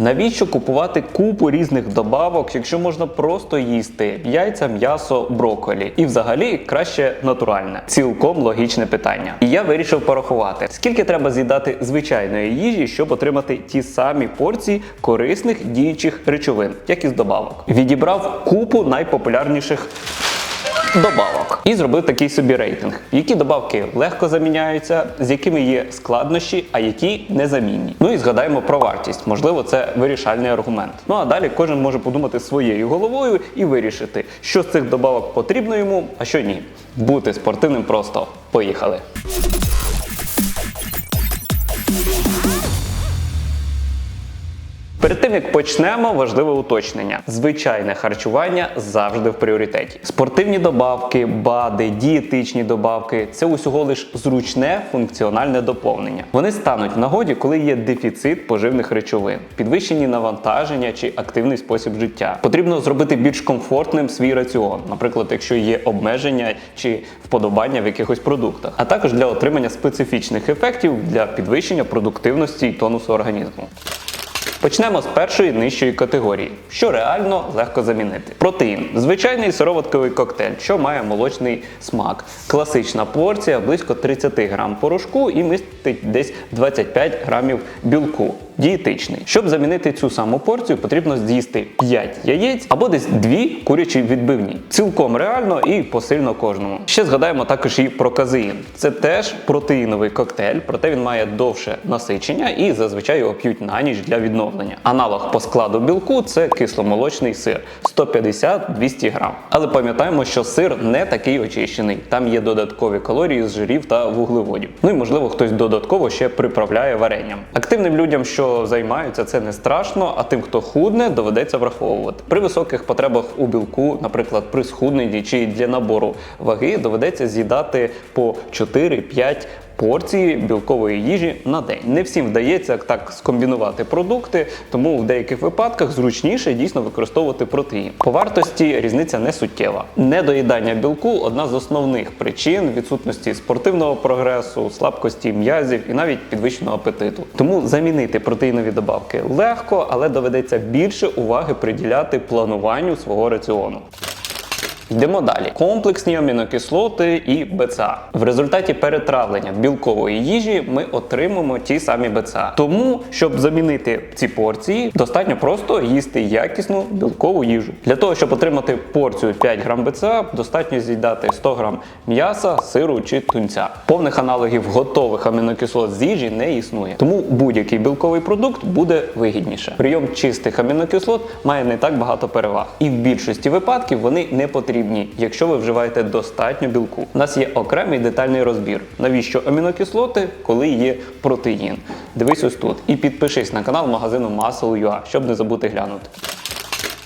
Навіщо купувати купу різних добавок, якщо можна просто їсти яйця, м'ясо, брокколі? І взагалі краще натуральне. Цілком логічне питання. І я вирішив порахувати, скільки треба з'їдати звичайної їжі, щоб отримати ті самі порції корисних діючих речовин, як із добавок. Відібрав купу найпопулярніших добавок. І зробив такий собі рейтинг, які добавки легко заміняються, з якими є складнощі, а які незамінні. Ну і згадаємо про вартість. Можливо, це вирішальний аргумент. Ну а далі кожен може подумати своєю головою і вирішити, що з цих добавок потрібно йому, а що ні. Бути спортивним просто. Поїхали. Перед тим як почнемо, важливе уточнення: звичайне харчування завжди в пріоритеті. Спортивні добавки, БАДи, дієтичні добавки це усього лиш зручне функціональне доповнення. Вони стануть в нагоді, коли є дефіцит поживних речовин, підвищені навантаження чи активний спосіб життя. Потрібно зробити більш комфортним свій раціон, наприклад, якщо є обмеження чи вподобання в якихось продуктах, а також для отримання специфічних ефектів для підвищення продуктивності і тонусу організму. Почнемо з першої нижчої категорії, що реально легко замінити. Протеїн звичайний сироватковий коктейль, що має молочний смак. Класична порція близько 30 грам порошку і містить десь 25 грамів білку. Дієтичний. Щоб замінити цю саму порцію, потрібно з'їсти 5 яєць або десь 2 курячі відбивні. Цілком реально і посильно кожному. Ще згадаємо також і про казеїн. Це теж протеїновий коктейль, проте він має довше насичення і зазвичай його п'ють на ніч для відновлення. Аналог по складу білку це кисломолочний сир 150-200 грам. Але пам'ятаємо, що сир не такий очищений. Там є додаткові калорії з жирів та вуглеводів. Ну і можливо хтось додатково ще приправляє варенням. Активним людям, що займаються, це не страшно, а тим, хто худне, доведеться враховувати. При високих потребах у білку, наприклад, при схудненні чи для набору ваги, доведеться з'їдати по 4-5 порції білкової їжі на день. Не всім вдається так скомбінувати продукти, тому в деяких випадках зручніше дійсно використовувати протеїн. По вартості різниця не суттєва. Недоїдання білку одна з основних причин відсутності спортивного прогресу, слабкості м'язів і навіть підвищеного апетиту. Тому замінити протеїнові добавки легко, але доведеться більше уваги приділяти плануванню свого раціону. Йдемо далі. Комплексні амінокислоти і БЦА. В результаті перетравлення білкової їжі ми отримаємо ті самі БЦА. Тому, щоб замінити ці порції, достатньо просто їсти якісну білкову їжу. Для того, щоб отримати порцію 5 грам БЦА, достатньо з'їдати 100 грам м'яса, сиру чи тунця. Повних аналогів готових амінокислот з їжі не існує. Тому будь-який білковий продукт буде вигідніше. Прийом чистих амінокислот має не так багато переваг, і в більшості випадків вони не потрібні потрібні, якщо ви вживаєте достатньо білку. У нас є окремий детальний розбір. Навіщо амінокислоти, коли є протеїн? Дивись ось тут і підпишись на канал магазину Muscle.ua, щоб не забути глянути.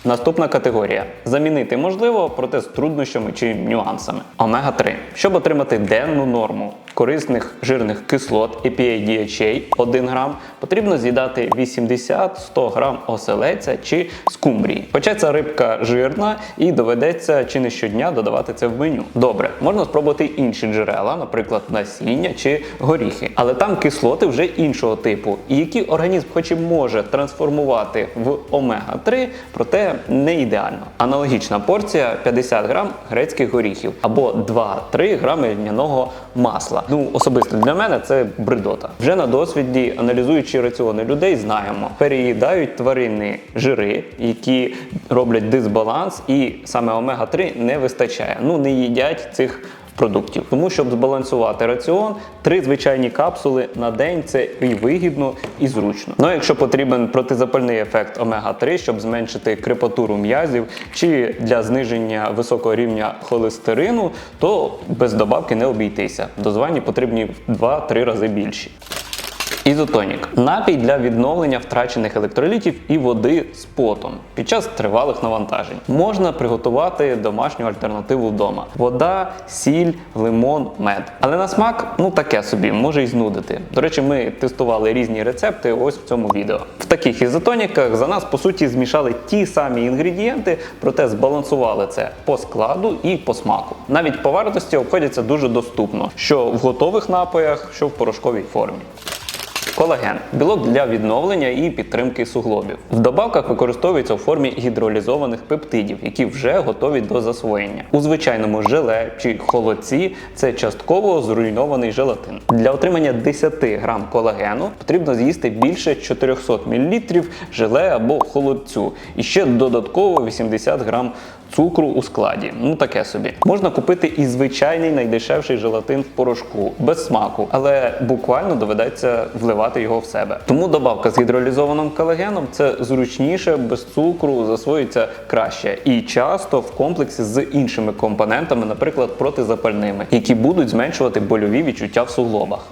Наступна категорія. Замінити можливо, проте з труднощами чи нюансами. Омега-3. Щоб отримати денну норму корисних жирних кислот EPA DHA 1 грам, потрібно з'їдати 80-100 грам оселеця чи скумбрії. Хоча ця рибка жирна і доведеться чи не щодня додавати це в меню. Добре, можна спробувати інші джерела, наприклад, насіння чи горіхи. Але там кислоти вже іншого типу, і які організм хоч і може трансформувати в омега-3, проте не ідеально. Аналогічна порція 50 грам грецьких горіхів або 2-3 грами льняного масла. Ну, особисто для мене це бредота. Вже на досвіді, аналізуючи раціони людей, знаємо, переїдають тваринні жири, які роблять дисбаланс, і саме омега-3 не вистачає. Ну не їдять цих. Продуктів, тому щоб збалансувати раціон, три звичайні капсули на день це і вигідно, і зручно. Ну, якщо потрібен протизапальний ефект омега-3, щоб зменшити крепатуру м'язів чи для зниження високого рівня холестерину, то без добавки не обійтися. Дозвані потрібні в 2-3 рази більші. Ізотонік напій для відновлення втрачених електролітів і води з потом під час тривалих навантажень. Можна приготувати домашню альтернативу вдома: вода, сіль, лимон, мед. Але на смак ну таке собі, може й знудити. До речі, ми тестували різні рецепти ось в цьому відео. В таких ізотоніках за нас по суті змішали ті самі інгредієнти, проте збалансували це по складу і по смаку. Навіть по вартості обходяться дуже доступно, що в готових напоях, що в порошковій формі. Колаген білок для відновлення і підтримки суглобів. В добавках використовується у формі гідролізованих пептидів, які вже готові до засвоєння. У звичайному желе чи холодці це частково зруйнований желатин. Для отримання 10 грам колагену потрібно з'їсти більше 400 мл желе або холодцю і ще додатково 80 грам цукру у складі. Ну таке собі. Можна купити і звичайний найдешевший желатин в порошку без смаку, але буквально доведеться вливати його в себе. Тому добавка з гідролізованим колагеном це зручніше, без цукру, засвоюється краще і часто в комплексі з іншими компонентами, наприклад, протизапальними, які будуть зменшувати больові відчуття в суглобах.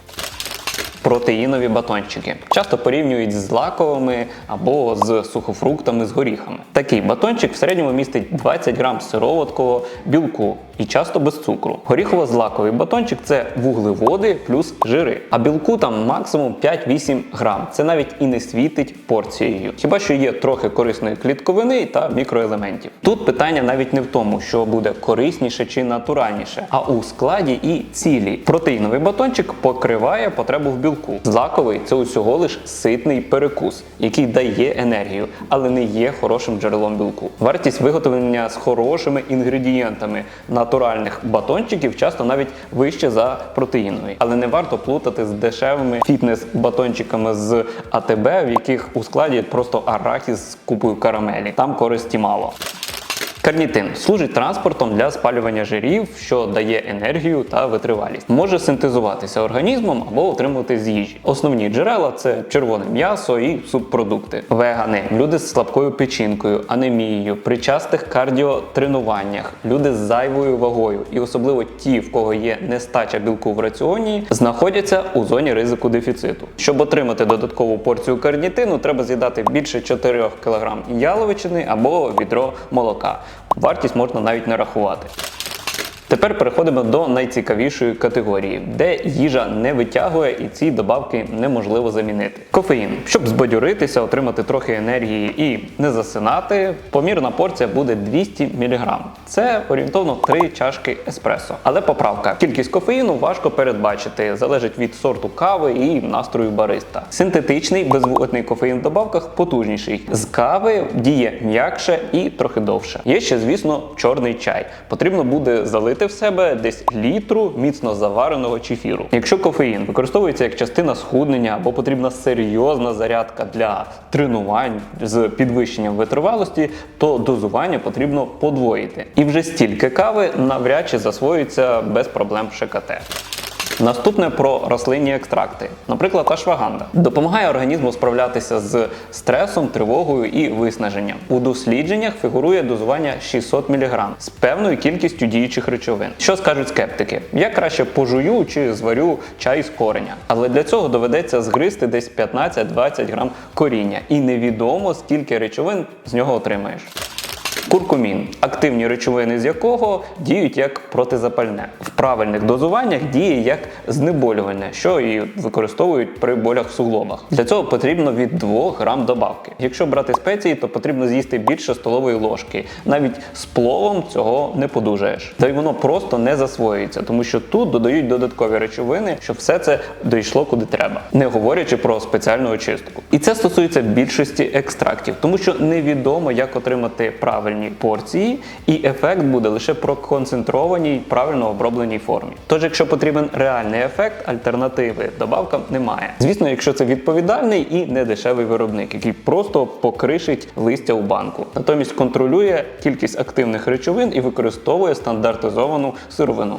Протеїнові батончики часто порівнюють з лаковими або з сухофруктами з горіхами. Такий батончик в середньому містить 20 грам сироваткового білку і часто без цукру. Горіхово-злаковий батончик це вуглеводи плюс жири, а білку там максимум 5-8 грам. Це навіть і не світить порцією. Хіба що є трохи корисної клітковини та мікроелементів. Тут питання навіть не в тому, що буде корисніше чи натуральніше, а у складі і цілі. Протеїновий батончик покриває потребу в білку. Злаковий це усього лиш ситний перекус, який дає енергію, але не є хорошим джерелом білку. Вартість виготовлення з хорошими інгредієнтами натуральних батончиків часто навіть вище за протеїнові. Але не варто плутати з дешевими фітнес-батончиками з АТБ, в яких у складі просто арахіс з купою карамелі. Там користі мало. Карнітин служить транспортом для спалювання жирів, що дає енергію та витривалість. Може синтезуватися організмом або отримувати з їжі. Основні джерела це червоне м'ясо і субпродукти. Вегани, люди з слабкою печінкою, анемією, при частих кардіотренуваннях, люди з зайвою вагою, і особливо ті, в кого є нестача білку в раціоні, знаходяться у зоні ризику дефіциту. Щоб отримати додаткову порцію карнітину, треба з'їдати більше 4 кг яловичини або відро молока. Вартість можна навіть не рахувати. Тепер переходимо до найцікавішої категорії, де їжа не витягує і ці добавки неможливо замінити. Кофеїн, щоб збадьоритися, отримати трохи енергії і не засинати, помірна порція буде 200 мг. Це орієнтовно 3 чашки еспресо. Але поправка, кількість кофеїну важко передбачити, залежить від сорту кави і настрою бариста. Синтетичний безводний кофеїн в добавках потужніший. З кави діє м'якше і трохи довше. Є ще, звісно, чорний чай. Потрібно буде залити в себе десь літру міцно завареного чефіру. Якщо кофеїн використовується як частина схуднення або потрібна серйозна зарядка для тренувань з підвищенням витривалості, то дозування потрібно подвоїти. І вже стільки кави навряд чи засвоюється без проблем ШКТ. Наступне про рослинні екстракти, наприклад, ашваганда, допомагає організму справлятися з стресом, тривогою і виснаженням. У дослідженнях фігурує дозування 600 мг з певною кількістю діючих речовин. Що скажуть скептики? Я краще пожую чи зварю чай з кореня, але для цього доведеться згризти десь 15-20 грам коріння, і невідомо скільки речовин з нього отримаєш. Куркумін активні речовини з якого діють як протизапальне. В правильних дозуваннях діє як знеболювальне, що і використовують при болях в суглобах. Для цього потрібно від 2 грам добавки. Якщо брати спеції, то потрібно з'їсти більше столової ложки. Навіть з пловом цього не подужаєш. Та й воно просто не засвоюється, тому що тут додають додаткові речовини, щоб все це дійшло куди треба, не говорячи про спеціальну очистку. І це стосується більшості екстрактів, тому що невідомо, як отримати правильні порції, і ефект буде лише про концентрованій, правильно обробленій формі. Тож, якщо потрібен реальний ефект, альтернативи добавкам немає. Звісно, якщо це відповідальний і недешевий виробник, який просто покришить листя у банку, натомість контролює кількість активних речовин і використовує стандартизовану сировину.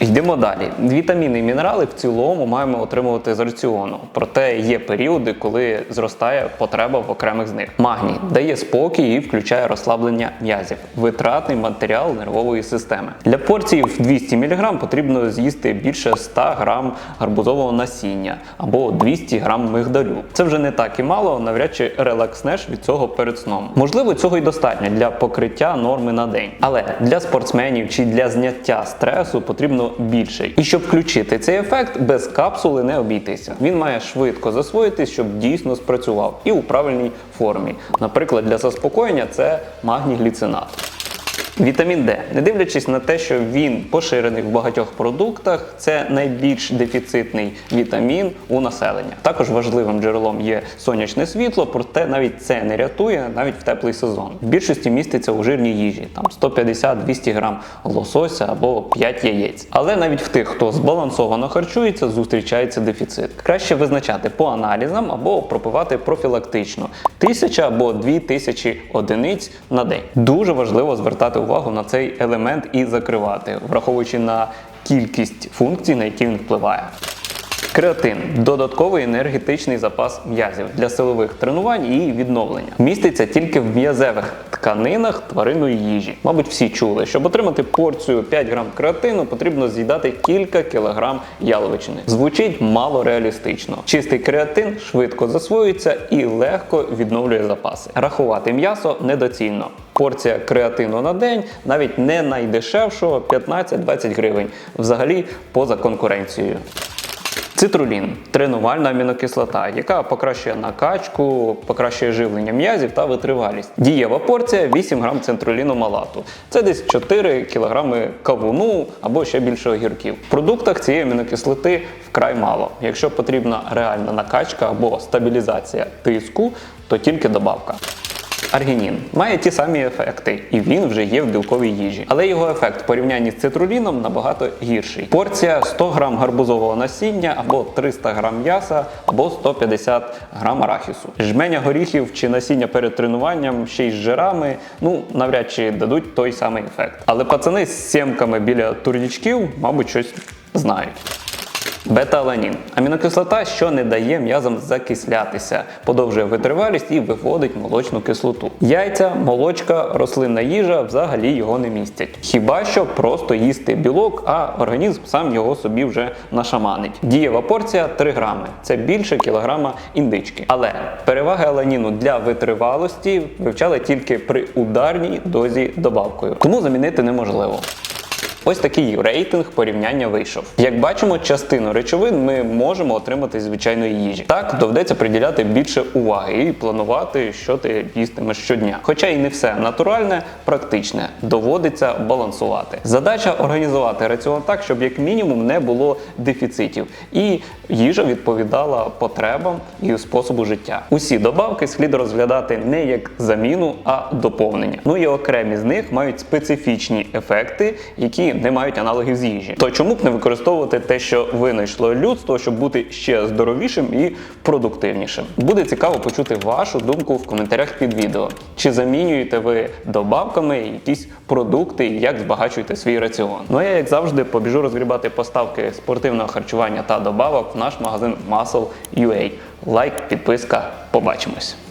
Йдемо далі. Вітаміни і мінерали в цілому маємо отримувати з раціону. Проте є періоди, коли зростає потреба в окремих з них. Магній дає спокій і включає розслаблення м'язів, витратний матеріал нервової системи. Для порції в 200 мг потрібно з'їсти більше 100 г гарбузового насіння або 200 г мигдалю. Це вже не так і мало, навряд чи релакснеш від цього перед сном. Можливо, цього й достатньо для покриття норми на день. Але для спортсменів чи для зняття стресу потрібно більше. І щоб включити цей ефект, без капсули не обійтися. Він має швидко засвоїтись, щоб дійсно спрацював і у правильній формі. Наприклад, для заспокоєння це магній гліцинат. Вітамін Д, не дивлячись на те, що він поширений в багатьох продуктах, це найбільш дефіцитний вітамін у населення. Також важливим джерелом є сонячне світло, проте навіть це не рятує навіть в теплий сезон. В більшості міститься у жирній їжі, там 150-200 грам лосося або 5 яєць. Але навіть в тих, хто збалансовано харчується, зустрічається дефіцит. Краще визначати по аналізам або пропивати профілактично тисяча або дві тисячі одиниць на день. Дуже важливо звертати увагу на цей елемент і закривати, враховуючи на кількість функцій, на які він впливає. Креатин додатковий енергетичний запас м'язів для силових тренувань і відновлення. Міститься тільки в м'язевих тканинах тваринної їжі. Мабуть, всі чули, щоб отримати порцію 5 грам креатину, потрібно з'їдати кілька кілограм яловичини. Звучить мало реалістично. Чистий креатин швидко засвоюється і легко відновлює запаси. Рахувати м'ясо недоцільно. Порція креатину на день навіть не найдешевшого 15-20 гривень, взагалі поза конкуренцією. Цитрулін тренувальна амінокислота, яка покращує накачку, покращує живлення м'язів та витривалість. Дієва порція 8 грам цитруліну малату. Це десь 4 кг кавуну або ще більше огірків. В продуктах цієї амінокислоти вкрай мало. Якщо потрібна реальна накачка або стабілізація тиску, то тільки добавка. Аргінін має ті самі ефекти, і він вже є в білковій їжі. Але його ефект в порівнянні з цитруліном набагато гірший. Порція 100 грам гарбузового насіння або 300 грам м'яса, або 150 грам арахісу. Жменя горіхів чи насіння перед тренуванням ще й з жирами, ну навряд чи дадуть той самий ефект. Але пацани з сімками біля турнічків, мабуть, щось знають. Бета-аланін амінокислота, що не дає м'язам закислятися, подовжує витривалість і виводить молочну кислоту. Яйця, молочка, рослинна їжа взагалі його не містять. Хіба що просто їсти білок, а організм сам його собі вже нашаманить. Дієва порція 3 грами. Це більше кілограма індички. Але переваги аланіну для витривалості вивчали тільки при ударній дозі добавкою. Тому замінити неможливо. Ось такий рейтинг порівняння вийшов. Як бачимо, частину речовин ми можемо отримати звичайної їжі. Так доведеться приділяти більше уваги і планувати, що ти їстимеш щодня. Хоча і не все натуральне, практичне, доводиться балансувати. Задача організувати раціон так, щоб як мінімум не було дефіцитів, і їжа відповідала потребам і способу життя. Усі добавки слід розглядати не як заміну, а доповнення. Ну і окремі з них мають специфічні ефекти, які не мають аналогів з їжі. То чому б не використовувати те, що винайшло людство, щоб бути ще здоровішим і продуктивнішим? Буде цікаво почути вашу думку в коментарях під відео. Чи замінюєте ви добавками якісь продукти і як збагачуєте свій раціон? Ну а я, як завжди, побіжу розгрібати поставки спортивного харчування та добавок в наш магазин Muscle.ua. Лайк, підписка, побачимось.